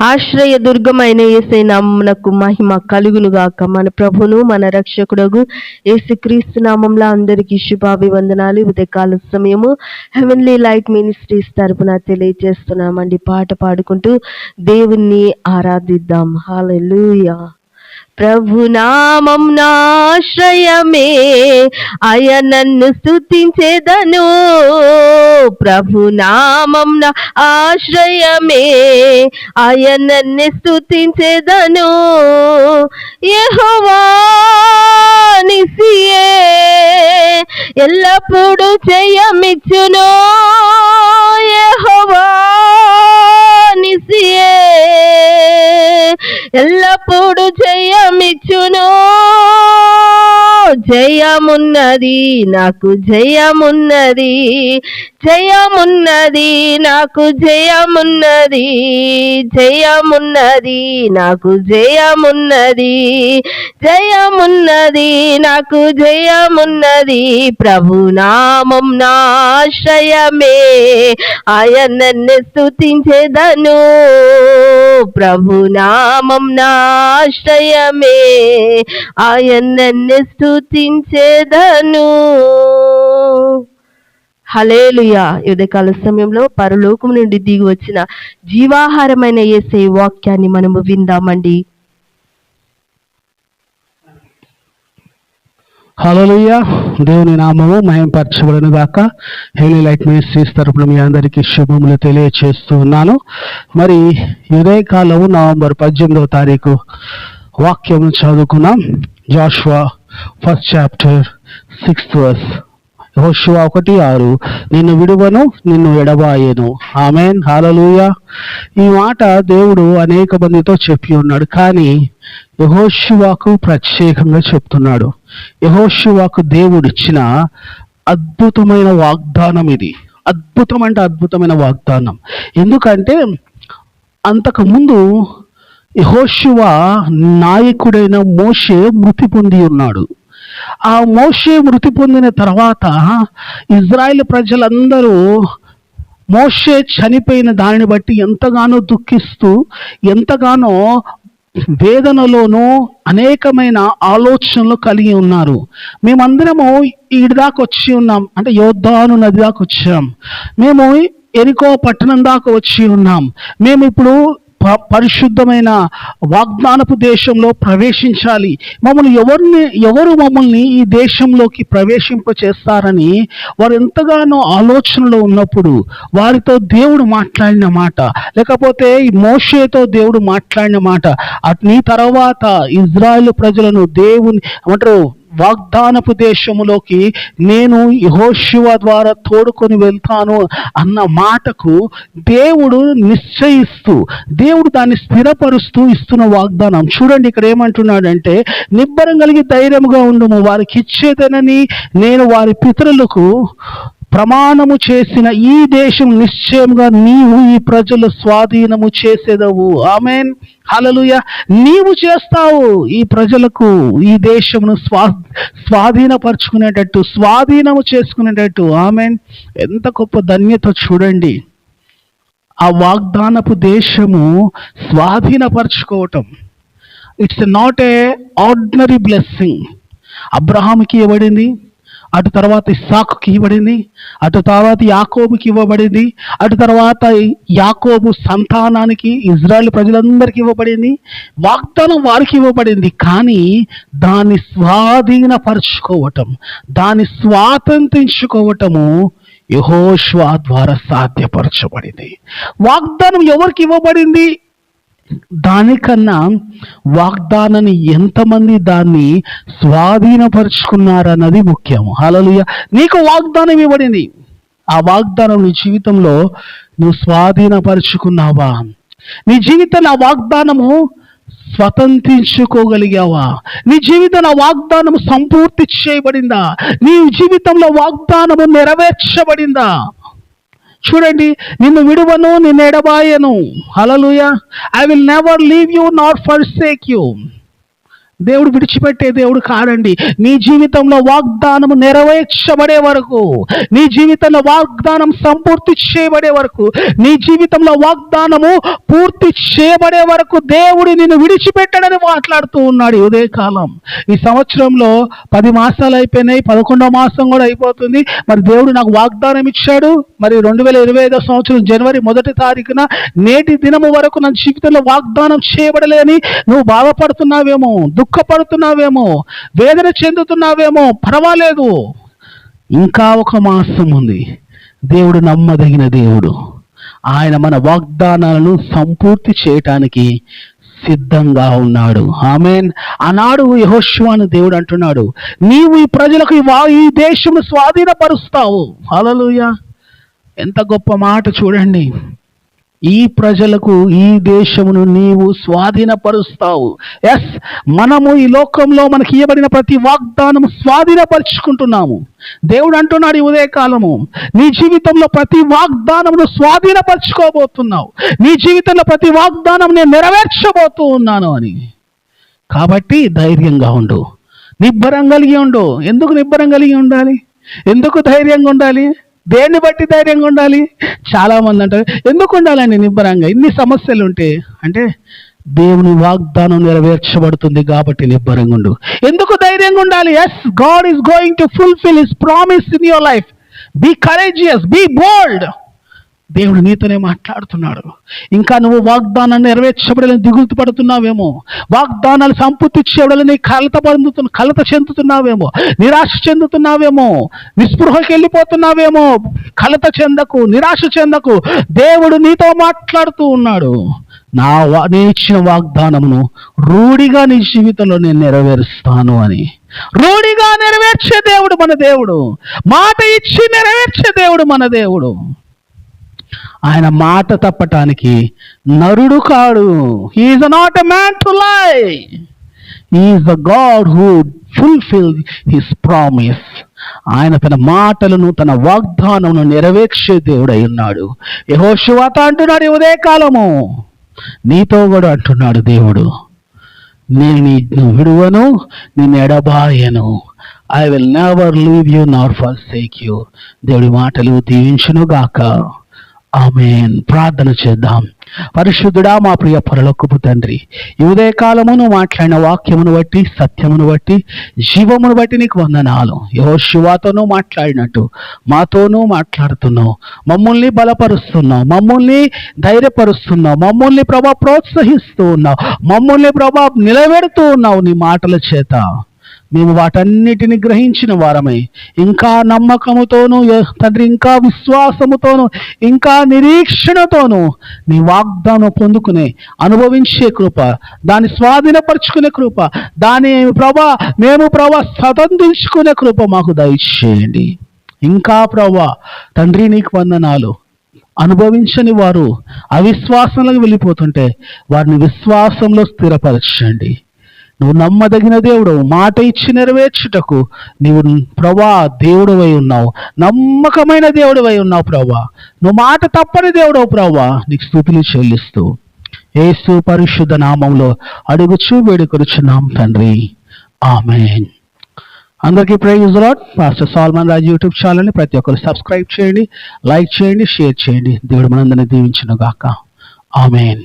ఆశ్రయ దుర్గమైన ఏసై నామమునకు మహిమ కలుగునుగాక. మన ప్రభును మన రక్షకుడగు యేసుక్రీస్తు నామంలో అందరికీ శుభాభివందనాలు. ఉదయకాల సమయము హెవెన్లీ లైట్ మినిస్ట్రీస్ తరపున తెలియజేస్తున్నామండి. పాట పాడుకుంటూ దేవుణ్ణి ఆరాధిద్దాం. హాలూయా ప్రభునామం నాశ్రయమే. ఆయనన్ను స్థుతించేదను ప్రభునామం నా ఆశ్రయమే. ఆయనన్ను స్తుతించేదను. యెహోవా నిసియే. ఎల్లప్పుడూ జయమిచ్చును. ఎల్లప్పుడూ జయమిచ్చును. జయమున్నది నాకు జయమున్నది జయమున్నది నాకు జయమున్నది జయమున్నది నాకు జయమున్నది జయమున్నది నాకు జయమున్నది ప్రభు నామం నాశ్రయమే ఆయనన్ను స్థుతించేదను ప్రభు నామం నాశ్రయమే ఆయనన్ను స్థుతించేదను. హలేలుయా ఉదయకాల సమయంలో పరలోకం నుండి దిగి వచ్చిన జీవాహారమైన ఏసే వాక్యాన్ని మనము విందామండి. హలోయ దేవుని నామము మయంపరచబడిన గాక హెలీ లైట్ మినిస్ట్రీస్ తరపున మీ అందరికీ శుభములు తెలియచేస్తూ ఉన్నాను. మరి ఉదయకాలము నవంబర్ పద్దెనిమిదవ తారీఖు వాక్యం చదువుకున్నాం Joshua first chapter sixth verse యెహోషువ ఒకటి ఆరు నిన్ను విడువను నిన్ను ఎడబాయను ఆమెన్ హాలలుయ ఈ మాట దేవుడు అనేక మందితో చెప్పి ఉన్నాడు. కానీ యహోశివాకు ప్రత్యేకంగా చెప్తున్నాడు. యహోశివాకు దేవుడిచ్చిన అద్భుతమైన వాగ్దానం ఇది. అద్భుతం అంటే అద్భుతమైన వాగ్దానం. ఎందుకంటే అంతకుముందు యహోశివ నాయకుడైన మోషే మృతి పొంది ఉన్నాడు. ఆ మోషే మృతి పొందిన తర్వాత ఇజ్రాయెల్ ప్రజలందరూ మోషే చనిపోయిన దానిని బట్టి ఎంతగానో దుఃఖిస్తూ ఎంతగానో వేదనలోనూ అనేకమైన ఆలోచనలు కలిగి ఉన్నారు. మేమందరము ఈడి దాకా వచ్చి ఉన్నాం. అంటే యోద్ధాను నది దాకా వచ్చాం. మేము ఎరికో పట్టణం దాకా వచ్చి ఉన్నాం. మేము ఇప్పుడు పరిశుద్ధమైన వాగ్దానపు దేశంలో ప్రవేశించాలి. మమ్మల్ని ఎవరిని ఎవరు మమ్మల్ని ఈ దేశంలోకి ప్రవేశింప చేస్తారని వారు ఎంతగానో ఆలోచనలో ఉన్నప్పుడు వారితో దేవుడు మాట్లాడిన మాట లేకపోతే ఈ మోషేతో దేవుడు మాట్లాడిన మాట. అటు నీ తర్వాత ఇజ్రాయెల్ ప్రజలను దేవుని ఏమంటారు వాగ్దానపు దేశములోకి నేను యహోశివ ద్వారా తోడుకొని వెళ్తాను అన్న మాటకు దేవుడు నిశ్చయిస్తూ దేవుడు దాన్ని స్థిరపరుస్తూ ఇస్తున్న వాగ్దానం. చూడండి ఇక్కడ ఏమంటున్నాడంటే నిబ్బరం కలిగి ధైర్యముగా ఉండుము. వారికి ఇచ్చేదనని నేను వారి పితరులకు ప్రమాణము చేసిన ఈ దేశం నిశ్చయంగా నీవు ఈ ప్రజలు స్వాధీనము చేసేదవు. ఆమెన్. హలలుయ నీవు చేస్తావు ఈ ప్రజలకు ఈ దేశమును స్వా స్వాధీనపరుచుకునేటట్టు స్వాధీనము చేసుకునేటట్టు. ఆమెన్. ఎంత గొప్ప ధన్యత చూడండి. ఆ వాగ్దానపు దేశము స్వాధీనపరచుకోవటం. It's not a ordinary blessing అబ్రహాంకి ఇవ్వబడింది అటు తర్వాత ఇస్సాకుకి ఇవ్వబడింది అటు తర్వాత యాకోబుకి ఇవ్వబడింది అటు తర్వాత యాకోబు సంతానానికి ఇజ్రాయెల్ ప్రజలందరికీ ఇవ్వబడింది వాగ్దానం వారికి ఇవ్వబడింది. కానీ దాన్ని స్వాధీనపరచుకోవటం దాన్ని స్వాతంత్రించుకోవటము యహోష్వా ద్వారా సాధ్యపరచబడింది. వాగ్దానం ఎవరికి ఇవ్వబడింది? దానికన్నా వాగ్దానాన్ని ఎంతమంది దాన్ని స్వాధీనపరుచుకున్నారన్నది ముఖ్యం హలలుయ నీకు వాగ్దానం ఇవ్వబడింది. ఆ వాగ్దానం నీ జీవితంలో నువ్వు స్వాధీనపరుచుకున్నావా? నీ జీవితం ఆ వాగ్దానము స్వతంత్రించుకోగలిగావా? నీ జీవితం ఆ వాగ్దానము సంపూర్తి చేయబడిందా? నీ జీవితంలో వాగ్దానము నెరవేర్చబడిందా? చూడండి నిన్ను విడువను నిన్ను ఎడబాయను. Hallelujah I will never leave you not forsake you దేవుడు విడిచిపెట్టే దేవుడు కాడండి. నీ జీవితంలో వాగ్దానం నెరవేర్చబడే వరకు నీ జీవితంలో వాగ్దానం సంపూర్తి చేయబడే వరకు నీ జీవితంలో వాగ్దానము పూర్తి చేయబడే వరకు దేవుడు నిన్ను విడిచిపెట్టడని మాట్లాడుతూ ఉన్నాడు ఉదయ ఉదయకాలం. ఈ సంవత్సరంలో పది మాసాలు అయిపోయినాయి పదకొండో మాసం కూడా అయిపోతుంది. మరి దేవుడు నాకు వాగ్దానం ఇచ్చాడు. మరి రెండు వేల ఇరవై ఐదో సంవత్సరం జనవరి మొదటి తారీఖున నేటి దినము వరకు నా జీవితంలో వాగ్దానం చేయబడలేని నువ్వు బాధపడుతున్నావేమో దుఃఖపడుతున్నావేమో? వేదన చెందుతున్నావేమో? పర్వాలేదు. ఇంకా ఒక మాసం ఉంది. దేవుడు నమ్మదగిన దేవుడు. ఆయన మన వాగ్దానాలను సంపూర్తి చేయటానికి సిద్ధంగా ఉన్నాడు. ఆమెన్. ఆనాడు యహోష్వాను దేవుడు అంటున్నాడు నీవు ఈ ప్రజలకు ఈ దేశం స్వాధీనపరుస్తావు. హల్లెలూయా. ఎంత గొప్ప మాట చూడండి. ఈ ప్రజలకు ఈ దేశమును నీవు స్వాధీనపరుస్తావు. ఎస్ మనము ఈ లోకంలో మనకి ఇవ్వబడిన ప్రతి వాగ్దానం స్వాధీనపరుచుకుంటున్నాము. దేవుడు అంటున్నాడు ఈ ఉదయకాలము నీ జీవితంలో ప్రతి వాగ్దానమును స్వాధీనపరచుకోబోతున్నావు. నీ జీవితంలో ప్రతి వాగ్దానం నేను నెరవేర్చబోతూ ఉన్నాను అని. కాబట్టి ధైర్యంగా ఉండు. నిబ్బరం కలిగి ఉండు. ఎందుకు నిబ్బరం కలిగి ఉండాలి? ఎందుకు ధైర్యంగా ఉండాలి? దేన్ని బట్టి ధైర్యంగా ఉండాలి? చాలామంది అంటారు ఎందుకు ఉండాలండి నిబ్బరంగా? ఇన్ని సమస్యలు ఉంటే. అంటే దేవుని వాగ్దానం నెరవేర్చబడుతుంది కాబట్టి నిబ్బరంగా ఉండు. ఎందుకు ధైర్యంగా ఉండాలి? Yes God is going to fulfil his promise in your life be courageous be bold దేవుడు నీతోనే మాట్లాడుతున్నాడు. ఇంకా నువ్వు వాగ్దానాన్ని నెరవేర్చబడలేని దిగులు పడుతున్నావేమో. వాగ్దానాలు సంపూర్తి చేయబడలేని కలత పొందుతున్న కలత చెందుతున్నావేమో. నిరాశ చెందుతున్నావేమో. నిస్పృహకి వెళ్ళిపోతున్నావేమో. కలత చెందకు నిరాశ చెందకు దేవుడు నీతో మాట్లాడుతూ ఉన్నాడు. నా వా నేను ఇచ్చిన వాగ్దానమును రూఢిగా నీ జీవితంలో నేను నెరవేరుస్తాను అని. రూఢిగా నెరవేర్చే దేవుడు మన దేవుడు. మాట ఇచ్చి నెరవేర్చే దేవుడు మన దేవుడు. ఆయన మాట తప్పటానికి నరుడు కాడు. He is not a man to lie is a God who fulfil his promise ఆయన తన మాటలను తన వాగ్దానమును నెరవేర్చే దేవుడై ఉన్నాడు. యహోశివాత అంటున్నాడు ఉదయ కాలము నీతో కూడా అంటున్నాడు దేవుడు. నేను నిన్ను విడువను నేను ఎడబాయను. I will never leave you nor forsake you దేవుడి మాటలు దీవించును ఆమె ప్రార్థన చేద్దాం. పరిశుద్ధుడా మా ప్రియ పరలోకపు తండ్రి ఈ ఉదయకాలము మాట్లాడిన వాక్యమును బట్టి సత్యమును బట్టి జీవమును బట్టి నీకు వందనాలు. యో శివాతోనూ మాట్లాడినట్టు మాతోనూ మాట్లాడుతున్నావు. మమ్మల్ని బలపరుస్తున్నావు. మమ్మల్ని ధైర్యపరుస్తున్నావు. మమ్మల్ని ప్రభా ప్రోత్సహిస్తూ ఉన్నావు. మమ్మల్ని ప్రభా నిలబెడుతూ ఉన్నావు నీ మాటల చేత. మేము వాటన్నిటిని గ్రహించిన వారమై ఇంకా నమ్మకముతోనూ తండ్రి ఇంకా విశ్వాసముతోను ఇంకా నిరీక్షణతోనూ నీ వాగ్దానం పొందుకునే అనుభవించే కృప దాన్ని స్వాధీనపరుచుకునే కృప దాని ప్రభా మేము ప్రభా స్వతంత్రించుకునే కృప మాకు దయచేయండి. ఇంకా ప్రభా తండ్రి నీకు వందనాలు. అనుభవించని వారు అవిశ్వాసంలోకి వెళ్ళిపోతుంటే వారిని విశ్వాసంలో స్థిరపరచండి. నువ్వు నమ్మదగిన దేవుడు మాట ఇచ్చి నెరవేర్చుటకు నీవు ప్రభా దేవుడవై ఉన్నావు. నమ్మకమైన దేవుడవై ఉన్నావు ప్రభా. నువ్వు మాట తప్పని దేవుడవు ప్రభా. నీకు స్థుతులు చెల్లిస్తూ ఏసు పరిశుద్ధ నామంలో అడుగుచూ వేడుకొరుచున్నాం తండ్రి. ఆమెన్. అందరికీ praise lord master Solomon Raj YouTube ఛానల్ని ప్రతి ఒక్కరు సబ్స్క్రైబ్ చేయండి లైక్ చేయండి షేర్ చేయండి. దేవుడు మనందరినీ దీవించును గాక ఆమెన్.